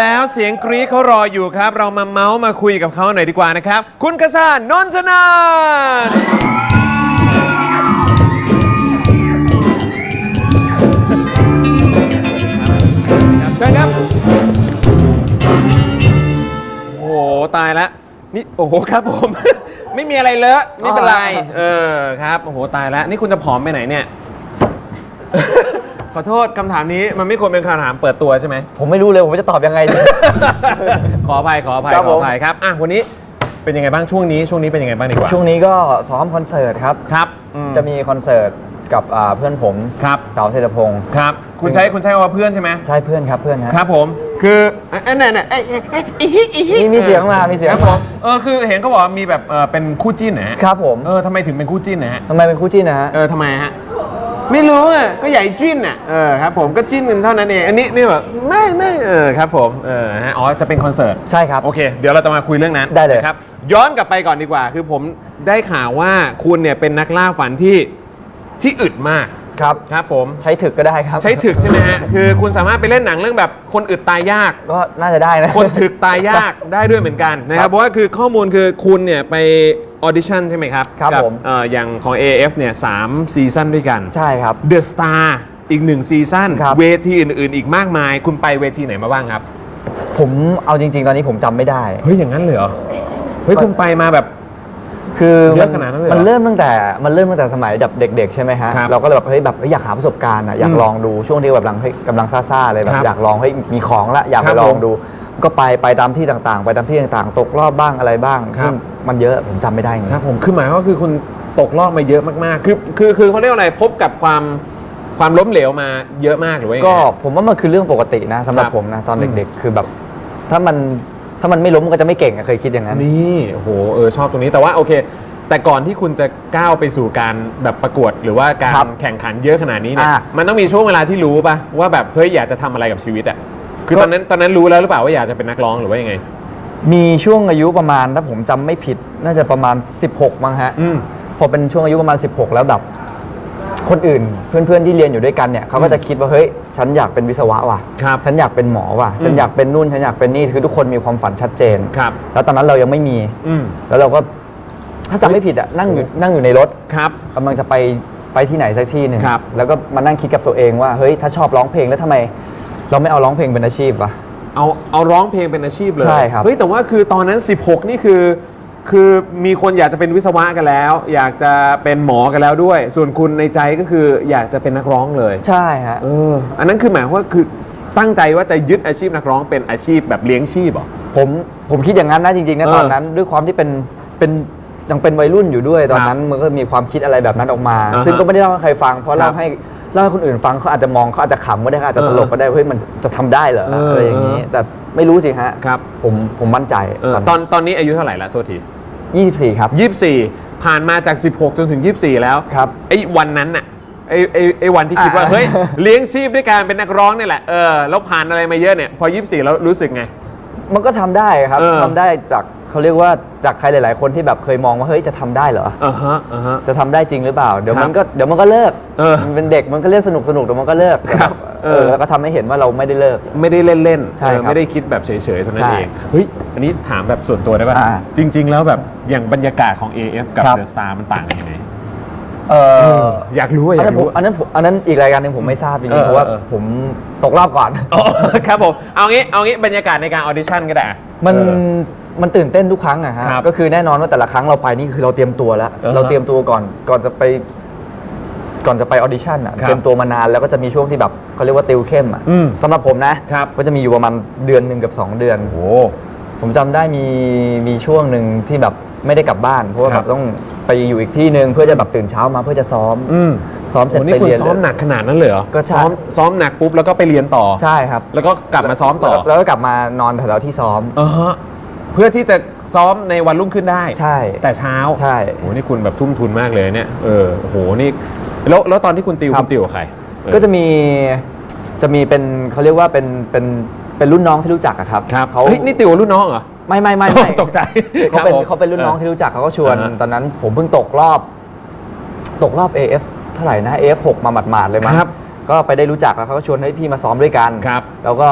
แล้วเสียงกรี๊ดเขารออยู่ครับ เรามาเมาส์มาคุยกับเขาหน่อยดีกว่านะครับ คุณกษานนนทนานครับเชิญครับ โอ้โห ตายแล้วนี่โอ้โหครับผม ไม่มีอะไรเลอะไม่เป็นไร เออครับ โอ้โห ตายแล้วนี่คุณจะผอมไปไหนเนี่ย ขอโทษคำถามนี้มันไม่ควรเป็นคำถามเปิดตัวใช่ไหม ผมไม่รู้เลยผมจะตอบยังไงดี ขออภัยขออภัยครับขผอมอภัยครับอะวันนี้เป็นยังไงบ้างช่วงนี้ช่วงนี้เป็นยังไงบ้างดีกว่าช่วงนี้ก็ซ้อมคอนเสิร์ตครับ ครับอืจะมีคอนเสิร์ตกับอ่าเพื่อนผมครับเต๋าเศรษฐพงศ์ครับ คุณใช้คุณใช้คำว่าเพื่อนใช่ไหมใช่เพื่อนครับเพื่อนฮะครับผมคือเอ้ยเนี่ยเนี่ยเอ้ยเอ้ยเอ้ยอีฮิอีฮิมีมีเสียงมามีเสียงครับผมมาเออคือเห็นเขาบอกว่ามีแบบเออเป็นคู่จิ้นนะฮะครับผมเออทำไมถึงเป็นคู่จิ้นนะฮะทำไมเป็นคู่จิ้นนะฮะเออทำไมฮะ ไม่รู้อะก็ใหญ่จิ้นอะเออครับผมก็จิ้นกันเท่านั้นเองอันนี้นี่แบบไม่ไม่เออครับผมเออฮะอ๋อจะเป็นคอนเสิร์ตใช่ครับโอเค เดี๋ยวเราจะมาคุยเรื่องนั้นได้เลย นะครับ ย้อนกลับไปก่อนดีกว่า คือผมได้ข่าวว่าคุณเนี่ยเป็นนักล่าฝันที่ที่อึดมาก ครับ ครับผม ใช้ถึกก็ได้ครับ ใช้ถึกใช่ไหมฮะ คือคุณสามารถไปเล่นหนังเรื่องแบบคนอึดตายยาก ก็น่าจะได้นะ คนถึกตายยากได้ด้วยเหมือนกันนะคครัรับบเพราะว่าคือข้อมูลคือคุณเนี่ยไปออดิชั่นใช่ไหมครับครับกัผม เอ่ออย่างของ AF เนี่ยสามซีซั่นด้วยกัน ใช่ครับ The Star อีกหนึ่งซีซั่นครับ เวทีอื่น ๆ อีกมากมาย คุณไปเวทีไหนมาบ้างครับ ผมเอาจริง ๆ ตอนนี้ผมจำไม่ได้ เฮ้ยอย่างนั้นเลยเหรอเฮ้ยคุณไปมาแบบ คือเยอะขนาดนั้นเลยเหรอมันเริ่มตั้งแต่มันเริ่มตั้งแต่สมัยแบบเด็ก ๆ ใช่ไหมฮะครับเราก็เลยแบบเฮ้ยแบบเฮ้ยอยากหาประสบการณ์อะอยาอืกมลองดูช่วงที่แบบกำลังเฮ้ยกำลังซ่าๆเลยแบครับบอยากลองเฮ้ยมีของละอยากครัไปบลองผมดู ก็ไปไปตามที่ต่างๆ ไปตามที่ต่างๆ ตกรอบบ้างอะไรบ้างครับ ซึ่งมันเยอะผมจำไม่ได้จริงครับผมคือหมายความว่าคือคุณตกรอบมาเยอะมากๆ คือคือคือเขาเรียกว่าอะไรพบกับความความล้มเหลวมาเยอะมากหรือว่ายังไง ก็ผมว่ามันคือเรื่องปกตินะสำหรับครับผมนะตอนอืมเด็กๆ คือแบบ ถ้ามัน ถ้ามันไม่ล้มมันก็จะไม่เก่งอะเคยคิดอย่างนั้น นี่โอ้โหเออชอบตรงนี้แต่ว่าโอเค แต่ก่อนที่คุณจะก้าวไปสู่การแบบประกวด หรือว่าการครับแข่งขันเยอะขนาดนี้เนี่ยอะ มันต้องมีช่วงเวลาที่รู้ป่ะว่าแบบเฮ้ยอยากจะทำอะไรกับชีวิตอะคือก็ตอนนั้นตอนนั้นรู้แล้วหรือเปล่าว่าอยากจะเป็นนักร้องหรือว่ายังไง มีช่วงอายุประมาณถ้าผมจำไม่ผิด น่าจะประมาณ 16 มั้งฮะ อืม พอเป็นช่วงอายุประมาณ 16 แล้วแบบ คนอื่นเพื่อนๆที่เรียนอยู่ด้วยกันเนี่ยเขาก็จะคิดว่าเฮ้ยฉันอยากเป็นวิศวะว่ะครับฉันอยากเป็นหมอว่ะฉันอืมอยากเป็นนู่นฉันอยากเป็นนี่คือทุกคนมีความฝันชัดเจนครับแล้วตอนนั้นเรายังไม่มีอืมแล้วเราก็ถ้าจำไม่ผิดอะนั่งอยู่นั่งอยู่ในรถครับกำลังจะไปไปที่ไหนสักที่หนึ่งครับแล้วก็มานั่งคิดกับตัวเองว่าเฮ้ยถ้าชอบร้องเพลงแล้วทำไม เราไม่เอาร้องเพลงเป็นอาชีพวะเอาเอาร้องเพลงเป็นอาชีพเลยใช่ครับเฮ้ยแต่ว่าคือตอนนั้น 16 นี่คือ คือมีคนอยากจะเป็นวิศวะกันแล้ว อยากจะเป็นหมอกันแล้วด้วย ส่วนคุณในใจก็คืออยากจะเป็นนักร้องเลยใช่ฮะเอออันนั้นคือหมายความว่าคือตั้งใจว่าจะยึดอาชีพนักร้องเป็นอาชีพแบบเลี้ยงชีพเหรอ ผมผมคิดอย่างนั้นนะจริงๆนะเออตอนนั้น ด้วยความที่เป็นเป็นยังเป็นวัยรุ่นอยู่ด้วยตอนนั้นมันก็มีความคิดอะไรแบบนั้นออกมา อ่าฮะซึ่งก็ไม่ได้เล่าให้ใครฟังเพราะครัเล่าบให้เล่าให้คนอื่นฟังเขาอาจจะมองเขาอาจจะขำก็ได้เขาอาจจะตลกเออก็ได้เฮ้ยมันจะทำได้เหรอเออออะไรอย่างนี้ แต่ไม่รู้สิฮะครับ ผมผมมั่นใจเออตอนตอนนี้อายุเท่าไหร่ละโทษที ยี่สิบสี่ครับ 24 ผ่านมาจาก 16 จนถึง 24 แล้วครับ ไอ้วันนั้นน่ะไอ้ไอ้ไอ้วันที่คิดว่า อ่า เฮ้ย เลี้ยงชีพด้วยการเป็นนักร้องนี่แหละ เออ แล้วผ่านอะไรมาเยอะเนี่ย พอ 24 แล้วรู้สึกไง มันก็ทำได้ครับเออ ทำได้จากเขาเรียกว่าจากใครหลาย ๆ คนที่แบบเคยมองว่าเฮ้ยจะทำได้เหรอ อ่าฮะอ่าฮะ จะทำได้จริงหรือเปล่า เดี๋ยวครับมันก็เดี๋ยวมันก็เลิกเออมันเป็นเด็กมันก็เล่นสนุกสนุกเดี๋ยวมันก็เลิกครับ เอ เอออ แล้วก็ทำให้เห็นว่าเราไม่ได้เลิก ไม่ได้เล่นเล่นๆใช่เออครับไม่ได้คิดแบบเฉยๆเท่านั้นใช่เองเฮ้ยอันนี้ถามแบบส่วนตัวได้ป่ะ อ่าจริง ๆ แล้วแบบอย่างบรรยากาศของ AF กับ ครับ The Star มันต่างกันยังไงเอออยากรู้อะออันยานั้นกผมรู้ อันนั้นผมอันนั้นอีกรายการหนึ่งผมไม่ทราบจเอริองๆเพราะว่าเออเออ ผมตกรอบก่อน อ๋อ ครับผม เอางี้เอางี้บรรยากาศในการออดิชั่นก็ได้อะมันเออ มันตื่นเต้นทุกครั้งอะฮะครับก็คือแน่นอนว่าแต่ละครั้งเราไปนี่คือเราเตรียมตัวแล้ว อ่าฮะเราเตรียมตัวก่อนก่อนจะไป ก่อนจะไปออดิชั่นอะครับเตรียมตัวมานานแล้วก็จะมีช่วงที่แบบเขาเรียกว่าติวเข้มอะอืมสำหรับผมนะครับ ก็จะมีอยู่ประมาณเดือนหนึ่งกับสองเดือน โอ้ ผมจำได้มีมีช่วงหนึ่งที่แบบไม่ได้กลับบ้าน เพราะว่าคแบรับ บต้องไปอยู่อีกที่หนึ่งเพื่อจะแบบตื่นเช้ามาเพื่อจะซ้อม อืมซ้อมเสร็จโอ้นี่ไปคุณเรียนซ้อมหนักขนาดนั้นเลยเหรอก็ใช่ ซ้อมซ้อมหนักปุ๊บแล้วก็ไปเรียนต่อ ใช่ครับแล้วก็กลับมาซ้อมต่อแล้วแล้วก็กลับมานอนแถวๆที่ซ้อมอ่าฮะเพื่อที่จะซ้อมในวันรุ่งขึ้นได้ ใช่ แต่เช้าใช่ โอ้นี่คุณแบบทุ่มทุนมากเลยเนี่ย เออโอ้โห นี่ แล้วแล้วตอนที่คุณติวครับ คุณติวกับใครเออ ก็จะมีจะมีเป็นเขาเรียกว่าเป็นเป็นเป็นรุ่นน้องที่รู้จักอะครับครับเขาเฮ้ยนี่ติวรุ่นน้องเหรอ ไม่ไม่ไม่ไม่ ตกใจเขาเป็นครับผมเขาเป็นรุ่นน้องที่รู้จักเขาก็ชวน อ่าฮะตอนนั้นผมเพิ่งตกรอบ ตกรอบ AF เท่าไหร่นะ AF 6มาหมาดๆเลยมั้งครับก็ไปได้รู้จักแล้วเขาก็ชวนให้พี่มาซ้อมด้วยกัน ครับแล้วก็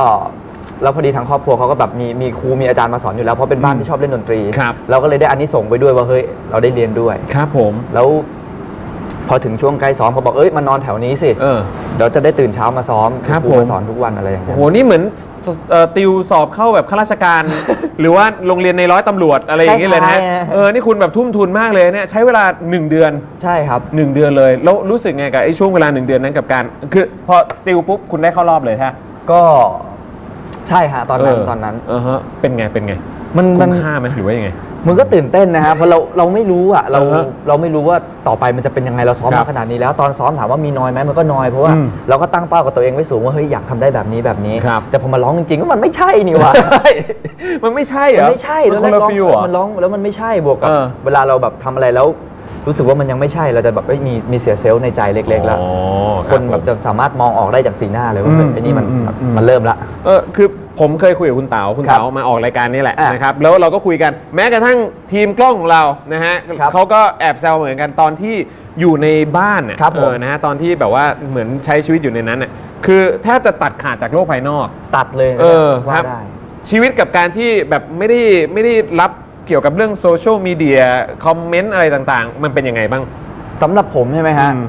แล้วพอดีทางครอบครัวเขาก็แบบมีมีครูมีอาจารย์มาสอนอยู่แล้วเพราะเป็นบ้านที่ชอบเล่นดนตรี ครับ เราก็เลยได้อันนี้ส่งส์ไปด้วยว่าเฮ้ยเราได้เรียนด้วย ครับผม แล้ว พอถึงช่วงใกล้ซ้อมเขาบอกเอ้ยมานอนแถวนี้สิเออ เดี๋ยวจะได้ตื่นเช้ามาซ้อมครับครูผมมาสอนทุกวันอะไรอย่างโอ้เงี้ย โหนี่เหมือนเอ่อติวสอบเข้าแบบข้าราชการ หรือว่าโรงเรียนในร้อยตำรวจอะไรอย่างเงี้ยเลยนะคล้ายๆนะเออนี่คุณแบบทุ่มทุนมากเลยเนี่ยใช้เวลา 1 เดือน ใช่ครับ 1 เดือนเลย แล้วรู้สึกไงกับไอ้ช่วงเวลา 1 เดือนนั้นกับการ คือพอติวปุ๊บคุณได้เข้ารอบเลยฮะก็ใช่ฮะตอนนั้นตอนนั้น เออฮะเป็นไงเป็นไงมันมัคุ้นมค่าไหมหรือว่ายังไง มันก็ตื่นเต้นนะฮะเพราะเราเราไม่รู้อะเราอ่าฮะเราไม่รู้ว่าต่อไปมันจะเป็นยังไงเราซ้อมครัมาบขนาดนี้แล้ว ตอนซ้อมถามว่ามีน้อยไหมมันก็น้อยเพราะว่าอืมเราก็ตั้งเป้ากับตัวเองไว้สูงว่าเฮ้ยอยากทำได้แบบนี้แบบนี้ ครับแต่พอมาร้องจริงๆก็มันไม่ใช่นี่หว่า มันไม่ใช่เหรมัอนไม่ใช่มันแล้วคนละร้องฟิลเหรอ มันร้องแล้วมันไม่ใช่บวกกับเออ เวลาเราแบบทำอะไรแล้ว รู้สึกว่ามันยังไม่ใช่เราจะแบบเอ้ยมีมีเสียเซลล์ในใจเล็กๆแล้วอ๋อคนแบบจะสามารถมองออกได้จากสีหน้าเลยว่าอืมเฮ้ยไอ้นี่มันอืมอืม มันเริ่มละ เออคือผมเคยคุยกับคุณเต๋าคุณครับเต๋ามาออกรายการนี้แหละอะนะครับแล้วเราก็คุยกันแม้กระทั่งทีมกล้องของเรานะฮะครับเขาก็แอบแซวเหมือนกันตอนที่อยู่ในบ้านน่ะครับผม เออนะฮะตอนที่แบบว่าเหมือนใช้ชีวิตอยู่ในนั้นน่ะคือแทบจะตัดขาดจากโลกภายนอก ตัดเลยเออว่าครับ ได้ ชีวิตกับการที่แบบไม่ได้ไม่ได้รับ เกี่ยวกับเรื่องโซเชียลมีเดียคอมเมนต์อะไรต่างๆ มันเป็นยังไงบ้าง สำหรับผมใช่ไหมฮะ อืม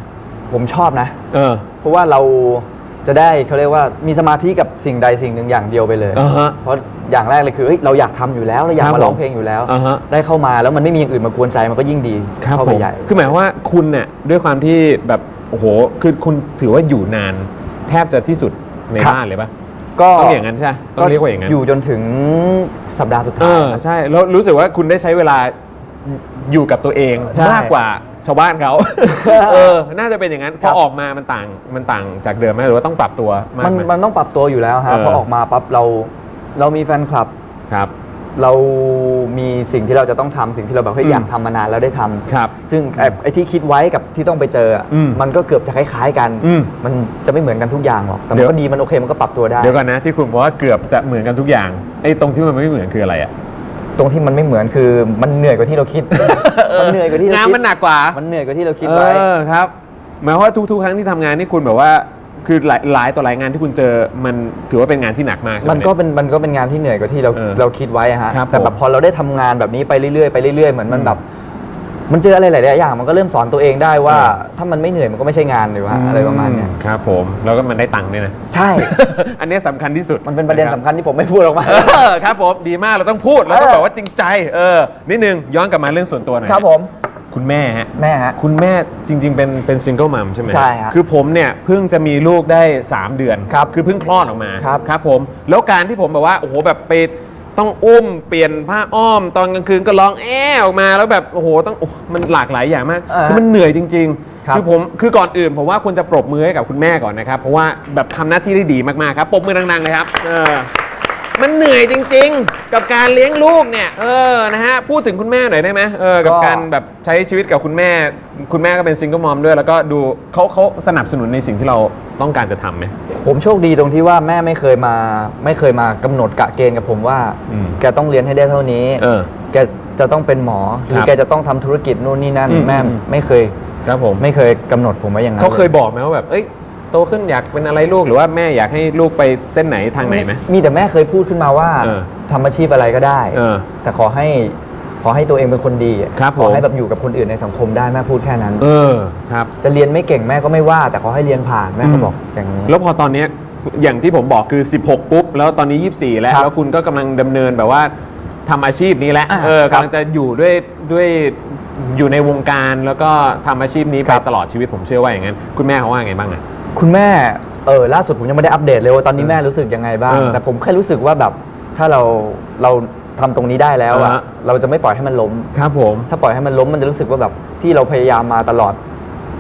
ผมชอบนะ เออเพราะว่าเราจะได้เขาเรียกว่ามีสมาธิกับสิ่งใดสิ่งหนึ่งอย่างเดียวไปเลย อ่าฮะ เพราะอย่างแรกเลยคือเฮ้ยเราอยากทำอยู่แล้วเราอยากครับมาร้องผมเพลงอยู่แล้ว อ่าฮะ ได้เข้ามาแล้วมันไม่มีอย่างอื่นมากวนใจมันก็ยิ่งดีครับเข้าผไปมใหญ่ คือหมายความว่าคุณเนี่ยด้วยความที่แบบ โอ้โห คือคุณถือว่าอยู่นาน แทบจะที่สุดในครับ บ้านเลยปะ ก็ต้องอย่างนั้นใช่ไหมต้องเรียกว่าอย่างนั้นอยู่จนถึงสัปดาห์สุดเอท้ายอใช่แล้วรู้สึกว่าคุณได้ใช้เวลาอยู่กับตัวเองใช่ มากกว่าชาวบ้านเขา เออ น่าจะเป็นอย่างนั้นพอออกมามันต่างมันต่างจากเดิมไหมหรือว่าต้องปรับตัวมากมันไหม มันต้องปรับตัวอยู่แล้วฮะเออ พอออกมาปั๊บเราเรามีแฟนคลับ ครับ เรามีสิ่งที่เราจะต้องทำสิ่งที่เราแบบเฮ้ยอืมอยากทำมานานแล้วได้ทำครับซึ่งไอ้ไอ้ที่คิดไว้กับที่ต้องไปเจออะอืมมันก็เกือบจะคล้ายๆกันอืมมันจะไม่เหมือนกันทุกอย่างหรอกแต่เดี๋มันยว ก็ดีมันโอเคมันก็ปรับตัวได้ เดี๋ยวก่อนนะที่คุณบอกว่าเกือบจะเหมือนกันทุกอย่างไอ้ตรงที่มันไม่เหมือนคืออะไรอะ ตรงที่มันไม่เหมือนคือมันเหนื่อยกว่าที่เราคิด มันเหนื่อยกว่าที่เรางานคิดมันหนักกว่า มันเหนื่อยกว่าที่เราคิดเอไว้อครับ หมายความว่าทุกๆ ครั้งที่ทำงานนี่คุณแบบว่า คือหลายหลายต่อหลายงานที่คุณเจอมันถือว่าเป็นงานที่หนักมากใช่ไหม มันก็เป็นมันก็เป็นงานที่เหนื่อยกว่าที่เราเออเราคิดไว้อะฮะครับแต่แบผบมพอเราได้ทำงานแบบนี้ไปเรื่อยๆไปเรื่อยๆเหมือนมันอืมแบบ มันเจออะไรหลายๆอย่างมันก็เริ่มสอนตัวเองได้ว่า เออ ถ้ามันไม่เหนื่อยมันก็ไม่ใช่งานเลยวะอะไรประมาณเนี้ยครับผมแล้วก็มันได้ตังค์ด้วยนะ ใช่ อันนี้สำคัญที่สุดมันเป็นประเด็นสำคัญที่ผมไม่พูดออกมา เออครับผมดีมากเราต้องพูดเราต้องเออ แบบว่าจริงใจเออนิดนึงย้อนกลับมาเรื่องส่วนตัวหน่อยครับผม คุณแม่ฮะแม่ฮะ คุณแม่จริง ๆ เป็นเป็นซิงเกิลมัมใช่ไหมใช่ครับคือผมเนี่ยเพิ่งจะมีลูกได้ 3 เดือนครับคือเพิ่งคลอดออกมาครับ ครับผม แล้วการที่ผมแบบว่าโอ้โหแบบไปต้องอุ้มเปลี่ยนผ้าอ้อม ตอนกลางคืนก็ร้องแอ้ออกมาแล้วแบบโอ้โหต้องโอ้มันหลากหลายอย่างมากอ่าคือมันเหนื่อยจริงครับๆคือผมคือก่อนอื่นผมว่าควรจะปรบมือให้กับคุณแม่ก่อนนะครับเพราะว่าแบบทำหน้าที่ได้ดีมากๆครับปรบมือดังๆเลยครับเออ มันเหนื่อยจริง ๆ กับการเลี้ยงลูกเนี่ย เออ นะฮะ พูดถึงคุณแม่หน่อยได้ไหมเออ กับก็การแบบใช้ชีวิตกับคุณแม่ คุณแม่ก็เป็นซิงเกิลมอมด้วย แล้วก็ดูเขาเขาสนับสนุนในสิ่งที่เราต้องการจะทำไหม ผมโชคดีตรงที่ว่าแม่ไม่เคยมา ไม่เคยมากำหนดกะเกณฑ์กับผมว่า อืมแกต้องเรียนให้ได้เท่านี้เออแกจะต้องเป็นหมอหรืคอรับแกจะต้องทำธุรกิจนู่นนี่นั่น อืมแม่อืม ไม่เคย ครับผม ไม่เคยกำหนดผมไว้อย่างนั้นเขาเคยลบอกไหมว่าแบบ เอ้ย โตขึ้นอยากเป็นอะไรลูกหรือว่าแม่อยากให้ลูกไปเส้นไหนทางไหนไหม มีแต่แม่เคยพูดขึ้นมาว่าเออทำอาชีพอะไรก็ได้ เออแต่ขอให้ขอให้ตัวเองเป็นคนดีครับขอให้ผมแบบอยู่กับคนอื่นในสังคมได้แม่พูดแค่นั้น เออครับ จะเรียนไม่เก่งแม่ก็ไม่ว่า แต่ขอให้เรียนผ่านแม่ก็อืมบอกอย่างนี้ แล้วพอตอนเนี้ยอย่างที่ผมบอกคือ 16 ปุ๊บ แล้วตอนนี้ 24 แล้ว ครับแล้วคุณก็กำลังดำเนินแบบว่าทำอาชีพนี้แล้วอ่าเออครับ กำลังจะอยู่ด้วยด้วยอยู่ในวงการแล้วก็ทำอาชีพนี้ไปครับตลอดชีวิตผมเชื่อว่าอย่างนั้น คุณแม่เขาว่าไงบ้างอะ คุณแม่เออล่าสุดผมยังไม่ได้อัปเดตเลยว่าตอนนี้แม่รู้สึกยังไงบ้าง เออแต่ผมแค่รู้สึกว่าแบบถ้าเราเราทำตรงนี้ได้แล้วอ่าอะฮะ เราจะไม่ปล่อยให้มันล้ม ครับผม ถ้าปล่อยให้มันล้มมันจะรู้สึกว่าแบบที่เราพยายามมาตลอด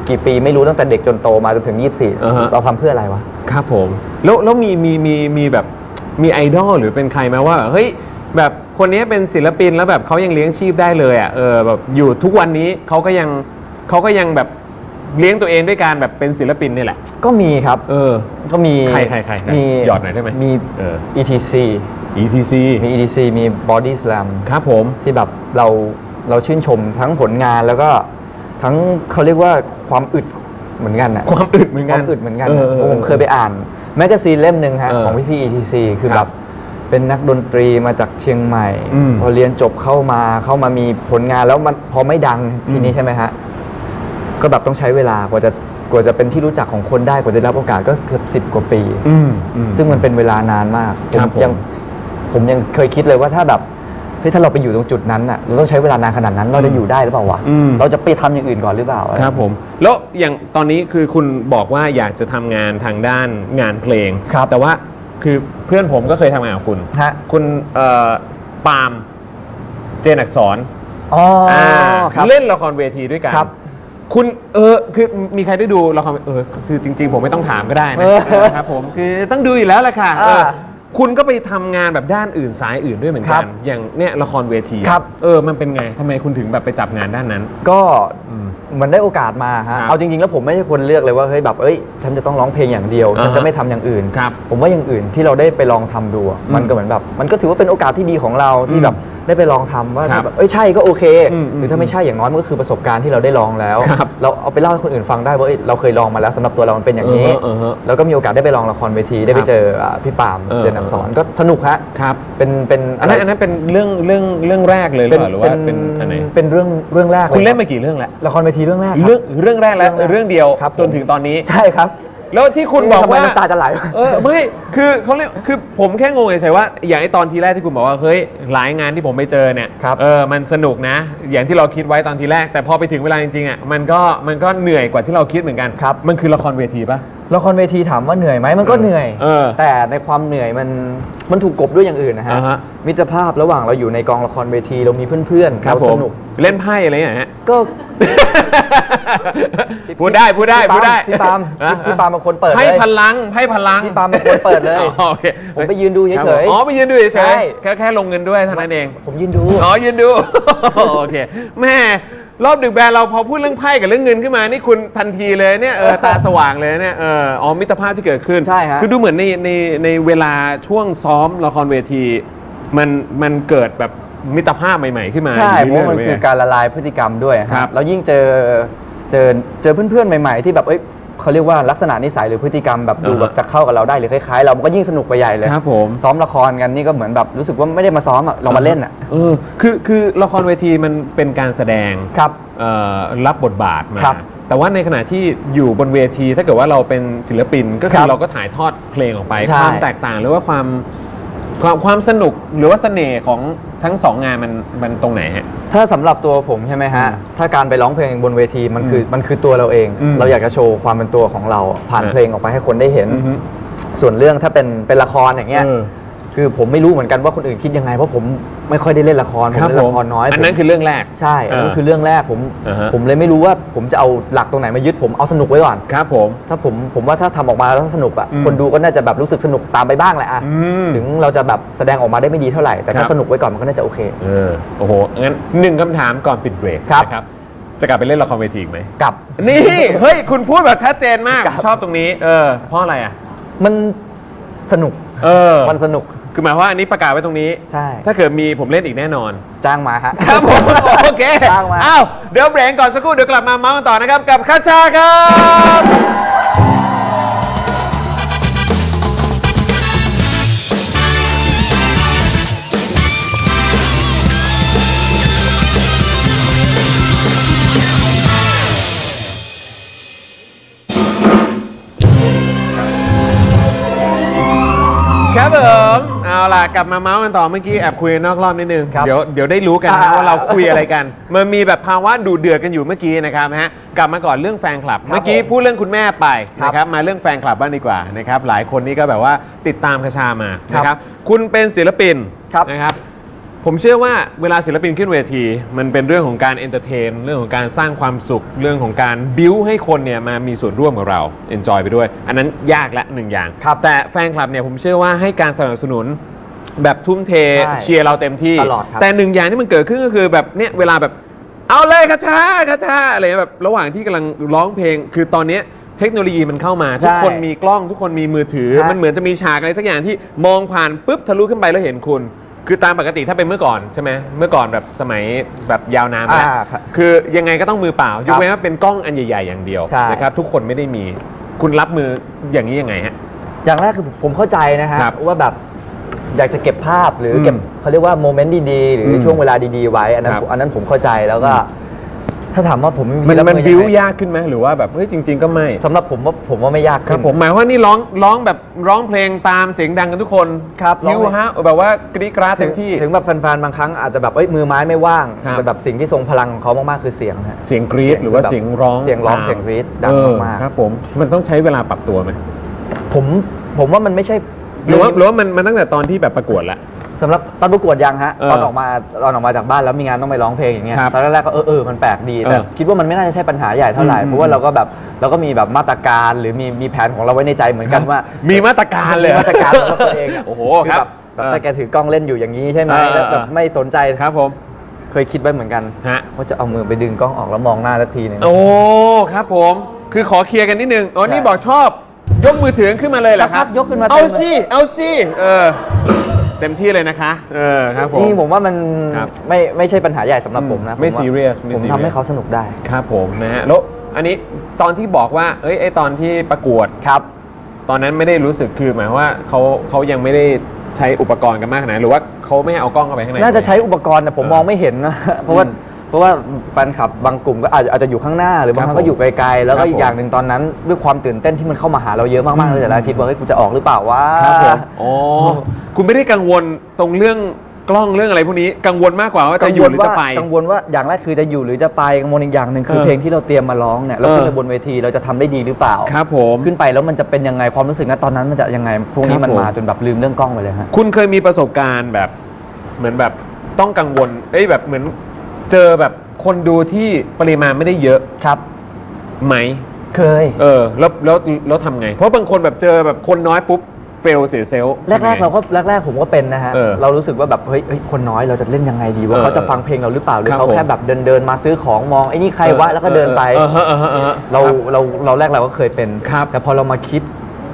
กี่ปีไม่รู้ตั้งแต่เด็กจนโตมาจนถึงอ่าฮะ24เราทำเพื่ออะไรวะ ครับผมแล้วแล้วมีมีมีมีแบบมีไอดอลหรือเป็นใครไหมว่าเฮ้ยแบบคนนี้เป็นศิลปินแล้วแบบเขายังเลี้ยงชีพได้เลยอะเออแบบอยู่ทุกวันนี้เขาก็ยังเขาก็ยังแบบ เลี้ยงตัวเองด้วยการแบบเป็นศิลปินนี่แหละ ก็มีครับ เออ ก็มีใครใครใครใครมีหยอดหน่อยได้ไหมมี เออ ETC ETC มี ETC มี Body Slam ครับผม ที่แบบเราเราชื่นชมทั้งผลงานแล้วก็ทั้งเขาเรียกว่าความอึดเหมือนกันอะความอึดเหมือนคกัน วามอึดเหมือนกันเออะอออผมเคยไปอ่านแมกกาซีนเล่มหนึ่งฮะเออของพี่พี่ ETC คือคแบรับบเป็นนักดนตรีมาจากเชียงใหม่ อืมพอเรียนจบเข้ามาเข้ามามีผลงานแล้วมันพอไม่ดังทีนี้อืมใช่ไหมฮะ ก็แบบต้องใช้เวลากว่าจะกว่าจะเป็นที่รู้จักของคนได้กว่าจะได้รับโอกาสก็เกือบสิบ10กว่าปี อืมอืม ซึ่งมันเป็นเวลานานมากผครัมบผม ยังผมยังเคยคิดเลยว่าถ้าแบบเฮ้ยถ้าเราไปอยู่ตรงจุดนั้นน่ะเราต้องใช้เวลานานขนาดนั้นเราจะอยู่ได้หรือเปล่าวะอืม เราจะไปทำอย่างอื่นก่อนหรือเปล่าครับผมแล้วอย่างตอนนี้คือคุณบอกว่าอยากจะทำงานทางด้านงานเพลง ครับ แต่ว่าคือเพื่อนผมก็เคยทำงานกับคุณ ฮะคุณเอ่อปาล์มเจนอักษรอ๋อออ่าครับ เล่นละครเวทีด้วยกัน ครับ คุณเออคือมีใครได้ดูละครเออคือจริง ๆ ผมไม่ต้องถามก็ได้นะเออเออครับผมคือต้องดูอยู่แล้วแหละค่ะอ่าเออคุณก็ไปทำงานแบบด้านอื่นสายอื่นด้วยเหมือนครักัน บอย่างเนี่ยละครเวทีอะครับ เออมันเป็นไงทำไมคุณถึงแบบไปจับงานด้านนั้น ก็อืมเหมันได้โอกาสมาฮะ ครับเอาจริงๆ แล้วผมไม่ใช่คนเลือกเลยว่าเฮ้ยแบบเอ้ยฉันจะต้องร้องเพลงอย่างเดียวอ่าฮะฉันจะไม่ทำอย่างอื่น ครับผมว่าอย่างอื่นที่เราได้ไปลองทำดูอะอืมมันก็เหมือนแบบ มันก็ถือว่าเป็นโอกาสที่ดีของเราที่อืมแบบ ได้ไปลองทำว่าครับถ้าแบบเอ้ยใช่ก็โอเค อืมอืมหรือถ้าไม่ใช่อย่างน้อยมันก็คือประสบการณ์ที่เราได้ลองแล้ว ครับเราเอาไปเล่าให้คนอื่นฟังได้ว่าเอ้ยเราเคยลองมาแล้วสำหรับตัวเรามันเป็นอย่างนี้ เออฮะเออฮะแล้วก็มีโอกาสได้ไปลองละครเวทีได้คไปรับเจออ่าพี่ปาล์มเออ เจนอักษรก็สนุกฮะครับ เป็นเป็นอันนั้นอันนั้นเป็นเรื่องเรื่องเรื่องแรกเลยหรือเปล่าหรือว่าเป็นอันไหนเป็นเรื่องเรื่องแรกคุณเล่นยมากี่เรื่องแล้วละครเวทีเรื่องแรกครับเรื่องเรื่องแรกแล้วเรื่องแรกเรื่องเดียวครับจนถึงตอนนี้ ใช่ครับ แล้วที่คุณบอกทำไมว่าน้ำตาจะไหล เออไม่ คือเขาเรียกคือผมแค่งงเฉยๆว่า อย่างไอตอนทีแรกที่คุณบอกว่า เฮ้ย หลายงานที่ผมไปเจอเนี่ย ครับเออ มันสนุกนะ อย่างที่เราคิดไว้ตอนทีแรก แต่พอไปถึงเวลาจริงๆอะ มันก็ มันก็เหนื่อยกว่าที่เราคิดเหมือนกัน ครับ มันคือละครเวทีปะ ละครเวทีถามว่าเหนื่อยไหมมันก็เหนื่อย เออแต่ในความเหนื่อยมันมันถูกกลบด้วยอย่างอื่นนะฮะอ่าฮะ มิตรภาพระหว่างเราอยู่ในกองละครเวทีเรามีเพื่อนๆครับเราผสมนุกเล่นไพ่อะไรอย่างเงี้ยฮะก็ พูดได้พูดได้พูดได้พี่ปาล์มนะพี่ปาล์มเป็นคนเปิดให้เลยพลังให้พลังพี่ปาล์มเป็นคนเปิดเลยอ๋อโอเคผมไปยืนดูเฉยๆครับผมอ๋อไปยืนดูเฉใช่ ยๆแค่แค่ลงเงินด้วยเท่านั้นเอง ผมยืนดู อ๋อยืนดู โอเคแม่ รอบดึกแบรเราพอพูดเรื่องไพ่กับเรื่องเงินขึ้นมา นี่คุณทันทีเลยเนี่ยเออตาสว่างเลยเนี่ยเอออ๋อมิตรภาพที่เกิดขึ้น ใช่ฮะ คือดูเหมือนในในในเวลาช่วงซ้อมละครเวที มันมันเกิดแบบมิตรภาพใหม่ ๆ ขึ้นมาใช่เพอยู่ราะมันเรื่ยๆคือการละลายพฤติกรรมด้วยครับแล้วยิ่งเจอเจอเจอเพื่อนๆใหม่ๆที่แบบเอ้ย เขาเรียกว่าลักษณะนิสัยหรือพฤติกรรมแบบดูอ่าฮะแบบจะเข้ากับเราได้หรือคล้ายๆ เรามันก็ยิ่งสนุกไปใหญ่เลยครับผมซ้อมละครกันนี่ก็เหมือนแบบรู้สึกว่าไม่ได้มาซ้อมอะเรามาเล่นอะเออคือคือละครเวทีมันเป็นการแสดงครับ เอ่อรับบทบาทมาครับแต่ว่าในขณะที่อยู่บนเวที ถ้าเกิดว่าเราเป็นศิลปินก็คืครัอบเราก็ถ่ายทอดเพลงออกไป ใช่ความแตกต่างหรือว่าความ ความความสนุกหรือว่าเสน่ห์ของทั้งสองงานมันมันตรงไหนฮะ ถ้าสำหรับตัวผมใช่ไหมฮะอืมถ้าการไปร้องเพลงบนเวทีมันคือมันคือตัวเราเอง อืมเราอยากจะโชว์ความเป็นตัวของเรา ผ่านอ่าเพลงออกไปให้คนได้เห็น อือฮึส่วนเรื่องถ้าเป็นเป็นละครอย่างเงี้ย เออ คือผมไม่รู้เหมือนกันว่าคนอื่นคิดยังไงเพราะผมไม่ค่อยได้เล่นละครผมครับเล่นผมละครน้อยอันนั้นผมคือเรื่องแรก ใช่อันนั้นคือเรื่องแรกผมอ่าฮะ ผมเลยไม่รู้ว่าผมจะเอาหลักตรงไหนมายึดผมเอาสนุกไว้ก่อน ครับผม ถ้าผมผมว่าถ้าทำออกมาแล้วสนุกอะอืมคนดูก็น่าจะแบบรู้สึกสนุกตามไปบ้างแหละอะอืมถึงเราจะแบบแสดงออกมาได้ไม่ดีเท่าไหร่แต่ครัถ้าบ สนุกไว้ก่อนมันก็น่าจะโอเค เออโอ้โหงั้นหนึ่งคำถามก่อนปิดเบรกครับ นะครับจะกลับไปเล่นละครเวทีอีกไหมกับ นี่ เฮ้ย คุณพูดแบบชัดเจนมาก ครับ ชอบตรงนี้ เออเพราะอะไรอะ มันสนุกเออ มันสนุก คือหมายความว่าอันนี้ประกาศไว้ตรงนี้ ใช่ ถ้าเกิดมีผมเล่นอีกแน่นอน จ้างมาฮะ ครับผม โอเคจ้างมา อ้าว เดี๋ยวเบรกก่อนสักครู่เดี๋ยวกลับมาเมาส์กันต่อนะครับ กับคาชาครับครับ ล่ะกลับมาเมาส์กันต่อเมื่อกี้แอบคุยนอกรอบนิดนึง ครับเดี๋ยวเดี๋ยวได้รู้กันนะอ่าว่าเราคุยอะไรกัน มันมีแบบภาวะดูเดือดกันอยู่เมื่อกี้นะครับฮะกลับมาก่อนเรื่องแฟนคลับ เมื่อกี้พูดเรื่องคุณแม่ไปครับนะครับมาเรื่องแฟนคลับบ้างดีกว่านะครับหลายคนนี่ก็แบบว่าติดตามคชามาครับนะครับคุณเป็นศิลปินครับ นะครับ ผมเชื่อว่าเวลาศิลปินขึ้นเวที มันเป็นเรื่องของการเอนเตอร์เทน เรื่องของการสร้างความสุข เรื่องของการบิวให้คนเนี่ยมามีส่วนร่วมกับเราเอนจอยไปด้วย อันนั้นยากละหนึ่งอย่างครับแต่แฟนคลับเนี่ยผมเชื่อว่าให้การสนับสนุน แบบทุ่มเทใช่เชียร์เราเต็มที่ ตลอดครับ แต่หนึ่งอย่างที่มันเกิดขึ้นก็คือแบบเนี่ยเวลาแบบเอาเลยคาชาคาชาอะไรแบบระหว่างที่กำลังร้องเพลง คือตอนเนี้ยเทคโนโลยีมันเข้ามาทุกคนมีกล้องทุกคนมีมือถือ ฮะ มันเหมือนจะมีฉากอะไรสักอย่างที่มองผ่านปุ๊บทะลุขึ้นไปแล้วเห็นคุณ คือตามปกติถ้าเป็นเมื่อก่อนใช่ไหมเมื่อก่อนแบบสมัยแบบยาวนานมาแล้วอ่าครับ คือยังไงก็ต้องมือเปล่ายกเว้นว่าเป็นกล้องอันใหญ่ ๆ อย่างเดียวใช่ นะครับทุกคนไม่ได้มีคุณรับมืออย่างนี้ยังไงฮะ อย่างแรกคือผมเข้าใจนะฮะครับว่าแบบ อยากจะเก็บภาพหรืออมเก็บเขาเรียกว่าโมเมนต์ดีๆ หรืออมช่วงเวลาดีๆไว้ อันนั้นครับ อันนั้นผมเข้าใจแล้วก็ ถ้าถามว่าผมมันรับมันอบิวยังไงยากขึ้นไหมหรือว่าแบบเฮ้ยจริง ๆ ก็ไม่ สำหรับผมว่าผมว่าไม่ยากครับขึ้นผมหมายว่านี่ร้องร้องแบบร้องเพลงตามเสียงดังกันทุกคนครับร้ยิองวฮะแบบว่ากรีดกราดถึเต็งมที่ ถึงแบบแฟนๆบางครั้งอาจจะแบบเอ้ยมือไม้ไม่ว่างครับ แต่แบบสิ่งที่ทรงพลังของเขามากๆคือเสียงฮะ เสียงกรีดหรือว่าเสียงร้องเสียงร้องตามเสียงกรี๊ดดังเออมากๆ ครับผมมันต้องใช้เวลาปรับตัวไหม ผมผมว่ามันไม่ใช่ หรือว่าหรือว่ามันมันตั้งแต่ตอนที่แบบประกวดละ สำหรับตอนประกวดยังฮะเออตอนออกมาตอนออกมาจากบ้านแล้วมีงานต้องไปร้องเพลงอย่างเงี้ยครับตอนแรกๆก็เออเออมันแปลกดีแต่เออคิดว่ามันไม่น่าจะใช่ปัญหาใหญ่เท่าไหร่อืม เพราะว่าเราก็แบบเราก็มีแบบมาตรการหรือมีมีแผนของเราไว้ในใจเหมือนกันว่า มีมาตรการเลย มีมาตรการของตัวเองะ โอ้โหคือครับแบบแบบถ้าแกถือกล้องเล่นอยู่อย่างนี้ใช่ไหมเออ แล้วแบบเออไม่สนใจครับผมเคยคิดไว้เหมือนกันฮะ ว่าจะเอามือไปดึงกล้องออกแล้วมองหน้าสักทีหนึง โอ้ ครับผม คือขอเคลียร์กันนิดนึง อ๋อใช่นี่บอกชอบ ยกมือถือขึ้นมาเลยเหรอคครัรับบยกขึ้นมาเอาเต็มเลย สิเอาสิเออเต็มที่เลยนะคะ เออครับผม นี่ผมว่ามันครับไม่ไม่ใช่ปัญหาใหญ่สำหรับผมนะไม่ผว่า serious ไม่ผม serious ทำให้เขาสนุกได้ครับผมนะฮะแล้วอันนี้ตอนที่บอกว่า เอ้ยไอตอนที่ประกวด ครับ ตอนนั้นไม่ได้รู้สึกคือหมายความว่าเขาเขายังไม่ได้ใช้อุปกรณ์กันมากขนาดนั้นหรือว่าเขาไม่ให้เอากล้องเข้าไปข้างใน น่าจะใช้อุปกรณ์แต่ผมเออมองไม่เห็นนะ เพราะว่า เพราะว่าแฟนคลับบางกลุ่มก็อาจจะอาจจะอยู่ข้างหน้า หรือบางครั้งครับก็อยู่ไกลๆ แล้วครัก็บอีกอย่างหนึ่งตอนนั้น ด้วยความตื่นเต้นที่มันเข้ามาหาเราเยอะมากๆเลยแต่ละอาทิตย์ว่าเฮ้ยกูจะออกหรือเปล่าว่าครับผมอ๋อคุณไม่ได้กังวลตรงเรื่องกล้องเรื่องอะไรพวกนี้กังวลมากกว่าว่าจะอยู่หรือจะไป กังวลว่าอย่างแรกคือจะอยู่หรือจะไปกังวลอีกอย่างหนึ่งคือเออเพลงที่เราเตรียมมาร้องเนี่ยเราเออขึ้นไปบนเวทีเราจะทำได้ดีหรือเปล่าครับผมขึ้นไปแล้วมันจะเป็นยังไงความรู้สึกนะตอนนั้นมันจะยังไงพวกนี้ครับมันผม มาจนแบบลืมเรื่องกล้องไปเลยฮะ คุณเคยมีประสบการณ์แบบเหมือนแบบต้องกังวลเอ้ยแบบเหมือน เจอแบบคนดูที่ปริมาณไม่ได้เยอะครับ ไหม เคย เออ แล้วแล้วแล้วทำไง เพราะบางคนแบบเจอแบบคนน้อยปุ๊บเฟลเสียเซลล์แรกๆเราก็แรกๆผมก็เป็นนะฮะเออเรารู้สึกว่าแบบเฮ้ยเฮ้ยคนน้อยเราจะเล่นยังไงดีว่าเออเขาจะฟังเพลงเราหรือเปล่าหรือครับเขาแค่ผม แบบเดินเดินๆมาซื้อของมองไอ้นี่ใครวะแล้วก็เดินไปเออเออเออเออเออเราคบเราเราแรกเราก็เคยเป็น ครับแต่พอเรามาคิด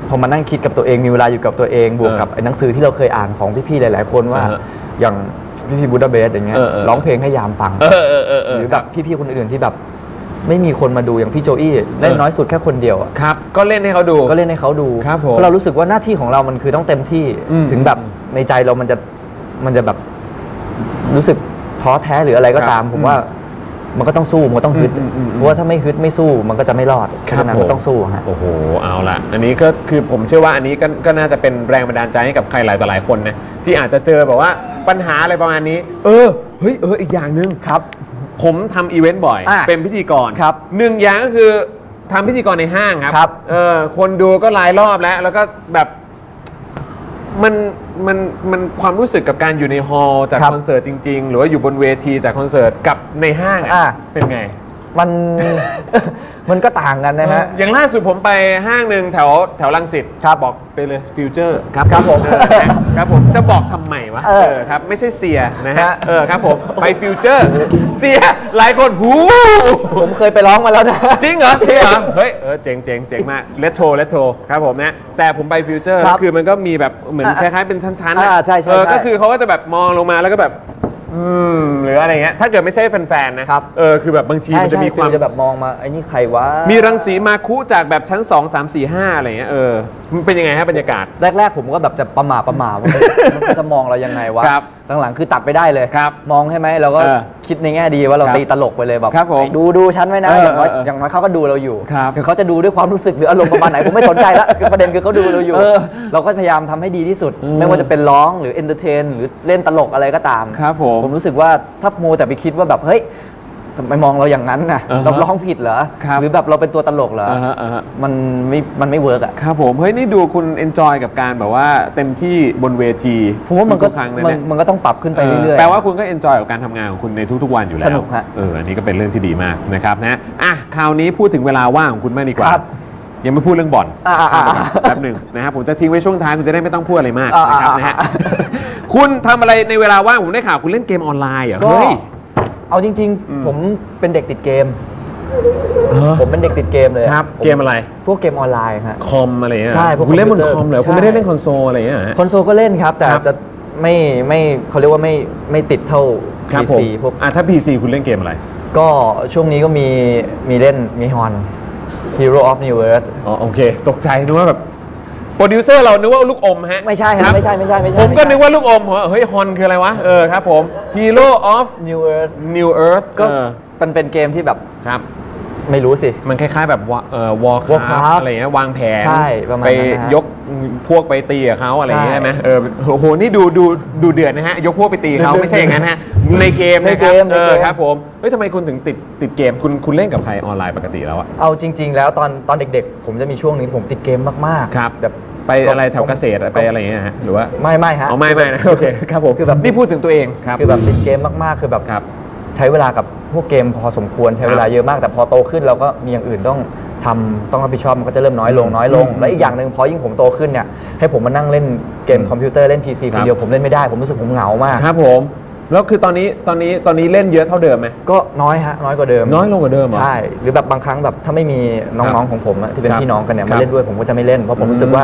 พอมานั่งคิดกับตัวเองมีเวลาอยู่กับตัวเองบวกกับไอ้หนังสือที่เราเคยอ่านของพี่ๆหลาย ๆ คนว่าอ่าฮะอย่าง พี่ๆบูดาเบสอย่างเงี้ยเออเออ ร้องเพลงให้ยามฟัง เออเออเออเออหรือแบบพี่ๆคนอื่นๆที่แบบ ไม่มีคนมาดูอย่างพี่โจอี้เล่นน้อยสุดแค่คนเดียวอะครับ ก็เล่นให้เขาดู ก็เล่นให้เขาดูครับผมเพราะเรารู้สึกว่าหน้าที่ของเรามันคือต้องเต็มที่อืมถึงแบบในใจเรามันจะมันจะแบบรู้สึกท้อแท้หรืออะไรก็ตาม ครับผมว่ามันก็ต้องสู้มันก็ต้องฮึดอืมอืมอืมเพราะว่าถ้าไม่ฮึดไม่สู้มันก็จะไม่รอดเพราะฉะนั้นผม ก็ต้องสู้ฮะ โอ้โห เอาละอันนี้ก็คือผมเชื่อว่าอันนี้ก็ก็น่าจะเป็นแรงบันดาลใจให้กับใครหลายต่อหลายคนนะที่อาจจะเจอแบบว่า ปัญหาอะไรประมาณนี้ เออ เฮ้ย เออ อีกอย่างหนึ่งครับ ผมทำอีเวนต์บ่อย อะเป็นพิธีกรครับหนึ่งอย่างก็คือทำพิธีกรในห้างครับ ครับ เออ คนดูก็หลายรอบแล้ว แล้วก็แบบ มัน มัน มันความรู้สึกกับการอยู่ในฮอลล์จากครับคอนเสิร์ตจริง ๆ หรือว่าอยู่บนเวทีจากคอนเสิร์ตกับในห้างอะอะ เป็นไง มัน มันก็ต่างกันนะฮะเอออย่างล่าสุดผมไปห้างหนึ่งแถวแถวลังสิตครับบอกไปเลยฟิวเจอร์ครับครับผม เออครับผมจะบอกทำไม วะเออครับไม่ใช่เสียนะฮะฮะเออครับผมไปฟิวเจอร์เสียหลายคนหูผมเคยไปร้องมาแล้วนะจริงเหรอจริงเหรอเฮ้ยเออเจ๋งเจ๋งเจ๋งมากเลตโทเลตโทครับผมนะแต่ผมไปฟิวเจอร์ครับคือมันก็มีแบบเหมือนคอะล้ายๆเป็นชั้นๆอ่าอะใช่ใช่เออใช่ก็คือเขาก็จะแบบมองลงมาแล้วก็แบบ อืมหรืออะไรเงี้ยถ้าเกิดไม่ใช่แฟนๆนะครับเออคือแบบบางทีใช่มันจะใช่มีความ จะแบบมองมาไอ้นี่ใครวะมีรังสีมาคุจากแบบชั้น 2 3 4 5 อะไรเงี้ยเออมันเป็นยังไงฮะบรรยากาศ แรกๆผมก็แบบจะประหม่าประหม่าว่ามันจะมองเรายังไงวะครับหลังๆคือตัดไปได้เลยครับมองใช่ไหมเราก็เออคิดในแง่ดีว่าเราครับตีตลกไปเลยแบบครับผมไอ้ดูดูฉันไว้นะเอออย่างน้อยเออเอออย่างน้อยเขาก็ดูเราอยู่ครับถึงเขาจะดูด้วยความรู้สึกหรืออารมณ์ประมาณไหนผมไม่สนใจละคือประเด็นคือเขาดูเราอยู่ เออเราก็พยายามทำให้ดีที่สุด อืม ไม่ว่าจะเป็นร้องหรือเอนเตอร์เทนหรือเล่นตลกอะไรก็ตาม ครับผม ผมรู้สึกว่าถ้าโมวแต่ไปคิดว่าแบบเฮ้ย ทำไมมองเราอย่างนั้นน่ะอ่าฮะเราร้องผิดเหรอครับ หรือแบบเราเป็นตัวตลกเหรออ่าฮะอ่าฮะมันไม่มันไม่เวิร์กอะครับผมเฮ้ยนี่ดูคุณเอนจอยกับการแบบว่าเต็มที่บนเวทีผมว่ามันก็ทุครั้งเลยมันเนี่ยมันก็ต้องปรับขึ้นไปเรื่อยๆ แปลว่าคุณก็เอนจอยกับการทำงานของคุณในทุกๆวันอยู่แล้วสนุกฮะเอออันนี้ก็เป็นเรื่องที่ดีมากนะครับนะอะคราวนี้พูดถึงเวลาว่างของคุณมากดีกว่าครับยังไม่พูดเรื่องบ่อนอ่าอ่าอ่าแป๊บหนึ่งนะครับผมจะทิ้งไว้ช่วงท้ายคุณจะได้ไม่ต้องพูดอะไรมากอ่านะครับอ่านะฮะอ่าคุณทำอะไรในเวลาว่างผมได้ข่าวคุณเล่นเกมออนไลน์เหรอก็เฮ้ย เอาจริง อืม ๆ ผมเป็นเด็กติดเกมเออผมเป็นเด็กติดเกมเลยครับผเกมอะไรพวกเกมออนไลน์ฮะคอมอะไรเงี้ยใช่พวกคุณเล่นบนคอมพิวเตอร์คอมเหรอคุณใช่ไม่ได้เล่นคอนโซลอะไรเงี้ยเหรอฮะ คอนโซลก็เล่นครับ แต่ครับ จะไม่ไม่เขาเรียกว่าไม่ไม่ติดเท่า ครับผม PC พวกอะถ้า PC คุณเล่นเกมอะไร ก็ช่วงนี้ก็มีมีเล่นมีฮอน Hero of New Earth อ๋อโอเค ตกใจนึกว่าแบบ โปรดิวเซอร์เรานึกว่าลูกอมฮะไม่ใช่ครับไม่ใช่ไม่ใช่ไม่ใช่ผมก็ไม่ใช่นึกว่าลูกอมผมว่าเฮ้ยฮอนคืออะไรวะ เออครับผม Hero of New Earth New Earth ก็เออ มันเป็นเกมที่แบบ ครับ ไม่รู้สิ มันคล้ายๆแบบวเอ่อ Warcraft Warcraft อะไรเงี้ยวางแผนใช่ประมาณไปนั้นนะฮะยกพวกไปตีกับเขาอะไรอย่างเงี้ยใช่ใช่ไหมเออโอ้โหนี่ดูดูดูเดือดนะฮะยกพวกไปตีเขาเดือดไม่ใช่อย่างนั้นฮะในเกมในนะคเกรับมในเอเกอมครับผมเฮ้ยทำไมคุณถึงติดติดเกมคุณคุณเล่นกับใครออนไลน์ปกติแล้วอะ เอาจริง ๆ แล้วตอนตอนเด็กๆ ผมจะมีช่วงหนึงที่ผมติดเกมมากๆครับ แบบไปอะไรแถวเกษตรอะไปอะไรอย่างเงี้ยฮะหรือว่าไม่ไม่ฮะ อ๋อไม่ไม่นะโอเคครับผมคือแบบ นี่พูดถึงตัวเองครับ คือแบบติดเกมมากๆ คือแบบครับ ใช้เวลากับพวกเกมพอสมควรใช้เวลาเยอะมาก แต่พอโตขึ้นเราก็มีอย่างอื่นต้องทำต้องรับผิดชอบมันก็จะเริ่มน้อยลงน้อยลงอืมและอีกอย่างหนึ่งพอยิ่งผมโตขึ้นเนี่ยให้ผมมานั่งเล่นเกมคอมพิวเตอร์เล่น PC คครับนเดียวผมเล่นไม่ได้ผมรู้สึกผมเหงามากครับผมแล้วคือตอนนี้ตอนนี้ตอนนี้เล่นเยอะเท่าเดิมไหมก็น้อยฮะน้อยกว่าเดิม น้อยลงกว่าเดิมเหรอใช่หรือแบบบางครั้งแบบถ้าไม่มีน้องๆของผมอะที่เป็นครับพี่น้องกันเนี่ยครัมาบเล่นด้วยผมก็จะไม่เล่นเพราะผมรู้สึกว่า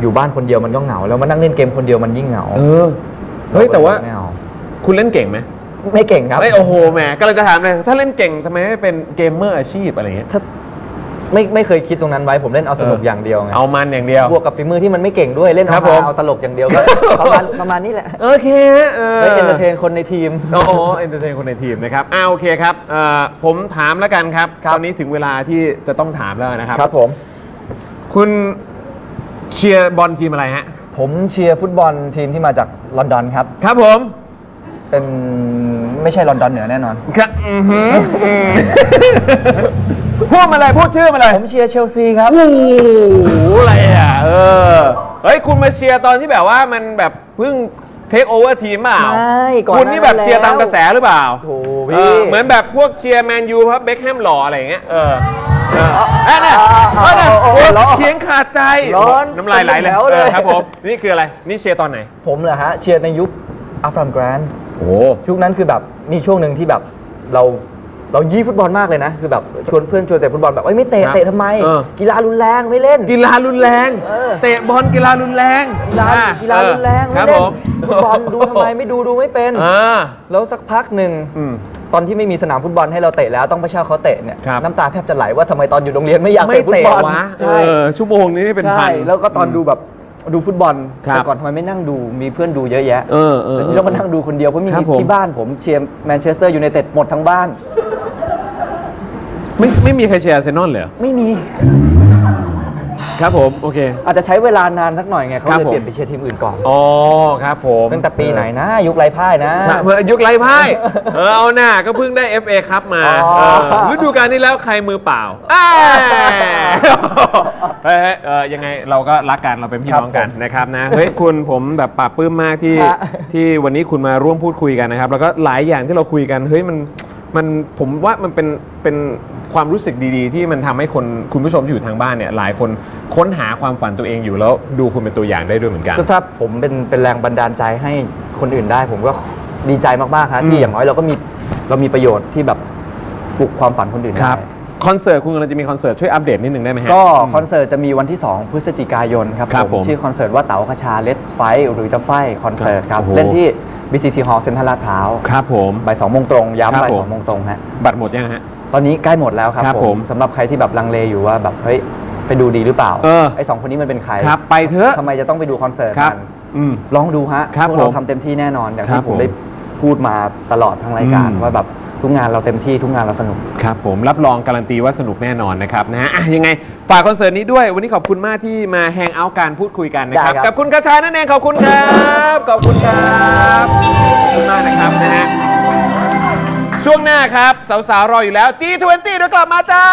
อยู่บ้านคนเดียวมันก็เหงาแล้วมานั่งเล่นเกมคนเดียวมันยิ่งเหงาเออเฮ้ยแต่ว่าไม่เอาคุณเล่นเก่งไหม ไม่เก่งครับเอ้ยโอ้โหแหมกำลังจะถามเลยถ้าเล่นเก่งทำไมไม่เป็นเกมเมอร์อาชีพอะไรเงี้ย ถ้าไม่ไม่เคยคิดตรงนั้นไว้ผมเล่นเอาสนุกเอออ อย่างเดียวไงเอามันอย่างเดียว บวกกับฝีมือที่มันไม่เก่งด้วยเล่นครัเอาบผม ฮาเอาตลกอย่างเดียวก็ ประมาณประมาณนี้แหละโอเคฮะเออไม่เอนเตอร์เทนคนในทีม โอ้โหเอนเตอร์เทนคนในทีมนะครับอ่าโอเคครับเอ่อผมถามแล้วกันครับครับ ตอนนี้ถึงเวลาที่จะต้องถามแล้วนะครับ ครับผม คุณเชียร์บอลทีมอะไรฮะ ผมเชียร์ฟุตบอลทีมที่มาจากลอนดอนครับ ครับผม เป็นไม่ใช่ลอนดอนเหนือแน่นอน ครับอือหืออืมพูดมาเลยพูดชื่อมาเลย ผมเชียร์เชลซีครับ โอ้โหอะไรอะ เออ เฮ้ย คุณมาเชียร์ตอนที่แบบว่ามันแบบเพิ่งเทคโอเวอร์ทีมเปล่าไม่ก่อนคุณนี่แบบหน้านั้นเชียร์ตามกระแสหรือเปล่าโถพี่ เออเหมือนแบบพวกเชียร์แมนยูเพราะเบคแฮมหล่ออะไรอย่างเงี้ย เออเออเอ้ยเนี่ยเอ้ยเนี่ยโอ้โหโอ้ร้อนเขียงขาดใจร้อนน้ำลายไหลเลยเป็นแถวเลย เออครับผม นี่คืออะไร นี่เชียร์ตอนไหน ผมเหรอฮะ เชียร์ในยุคอัฟรามแกรนด์ โอ้ยุคนั้นคือแบบมีช่วงหนึ่งที่แบบเราเรายี่ฟุตบอลมากเลยนะ คือแบบชวนเพื่อนชวนเตะฟุตบอลแบบเอ้ยไม่เตะครับเตะทำไม เออ กีฬารุนแรงไม่เล่น กีฬารุนแรง เออ เตะบอลกีฬารุนแรงกีฬาอะกีฬารุนแรงคไม่รับเล่ผนมฟุตบอลดูทำไมไม่ดูดูไม่เป็น อ่า แล้วสักพักหนึ่งอืมตอนที่ไม่มีสนามฟุตบอลให้เราเตะแล้วต้องไปเช่าเขาเตะเนี่ยครับ น้ำตาแทบจะไหลว่าทำไมตอนอยู่โรงเรียนไม่อยากไม่เตะฟุตเตะบอลวะใช่เออชั่วโมงนี้เป็นพัใช่นแล้วก็ตอนดูแบบ ดูฟุตบอลครับแต่ก่อนทำไมไม่นั่งดูมีเพื่อนดูเยอะแยะเออเออแล้วนี่ต้องมานั่งดูคนเดียวเพราะมีครับผม ที่บ้านผมเชียร์แมนเชสเตอร์ยูไนเต็ดหมดทั้งบ้าน ไม่ไม่มีใครเชียร์อาร์เซนอลเลยเหรอไม่มี ครับผมโอเค อาจจะใช้เวลานานสักหน่อยไงเขาครับเลยผมเปลี่ยนไปเชียร์ทีมอื่นก่อนอ๋อครับผมตั้งแต่ปีไหนนะ ยุคไรพ่ายนะครับเมื่อยุคไร้พ่ายเออเอาหน้าก็เพิ่งได้ FA ครับมาอ๋อเออฤดูกาลนี้แล้วใครมือเปล่าอ้ายเฮ้ยเฮ้ยเออยังไงเราก็รักกันเราเป็นพี่น้องกันนะครับนะเฮ้ยคุณผมแบบปลาบปลื้มมากที่ฮะที่วันนี้คุณมาร่วมพูดคุยกันนะครับ แล้วก็หลายอย่างที่เราคุยกันเฮ้ยมันมันผมว่ามันเป็นเป็น ความรู้สึกดีๆ ที่มันทำให้คนคุณผู้ชมที่อยู่ทางบ้านเนี่ยหลายคนค้นหาความฝันตัวเองอยู่แล้วดูคุณเป็นตัวอย่างได้ด้วยเหมือนกันคือถ้าผมเป็นเป็นแรงบันดาลใจให้คนอื่นได้ ผมก็ดีใจมากๆฮะอืม ที่อย่างน้อยเราก็มีเรามีประโยชน์ที่แบบปลุกความฝันคนอื่นคได้รับคอนเสิร์ตคุณกำลังจะมีคอนเสิร์ตช่วยอัปเดตนิดนึงได้ไหมฮะ ก็คอนเสิร์ตจะมีวันที่ 2 พฤศจิกายนครับครับผมชื่อคอนเสิร์ตว่าเต๋าคชา Let's Fight หรือจะไฟคอนเสิร์ตครับ โอ้โห เล่นที่ BCC Hall เซ็นทรัลลาดพร้าวครับผม บ่ายสองโมงตรงครัย้ำบบ่ายผมสองโมงตรงฮะ บัตรหมดยังฮะ ตอนนี้ใกล้หมดแล้วครับครับผมสำหรับใครที่แบบลังเลอยู่ว่าแบบเฮ้ยไปดูดีหรือเปล่าเออ ไอ้สองคนนี้มันเป็นใครครับไปเถอะทำไมจะต้องไปดูคอนเสิร์ตครับ กัน อืม ลองดูฮะครับพวกเราผมทำเต็มที่แน่นอน อย่างครัที่บผมผมได้พูดมาตลอดทั้งรายการ อืม ว่าแบบทุกงานเราเต็มที่ทุกงานเราสนุก ครับผมรับรองการันตีว่าสนุกแน่นอนนะครับนะฮะอะยังไงฝากคอนเสิร์ตนี้ด้วย วันนี้ขอบคุณมากที่มาแฮงเอาท์การพูดคุยกันนะครับ ได้ครับ กับคุณกระชานั่นเองขอบคุณครับ ขอบคุณครับขอบคุณมากนะครับนะฮะ ช่วงหน้าครับ สาวๆ รออยู่แล้ว G20 เดี๋ยวกลับมาจ้า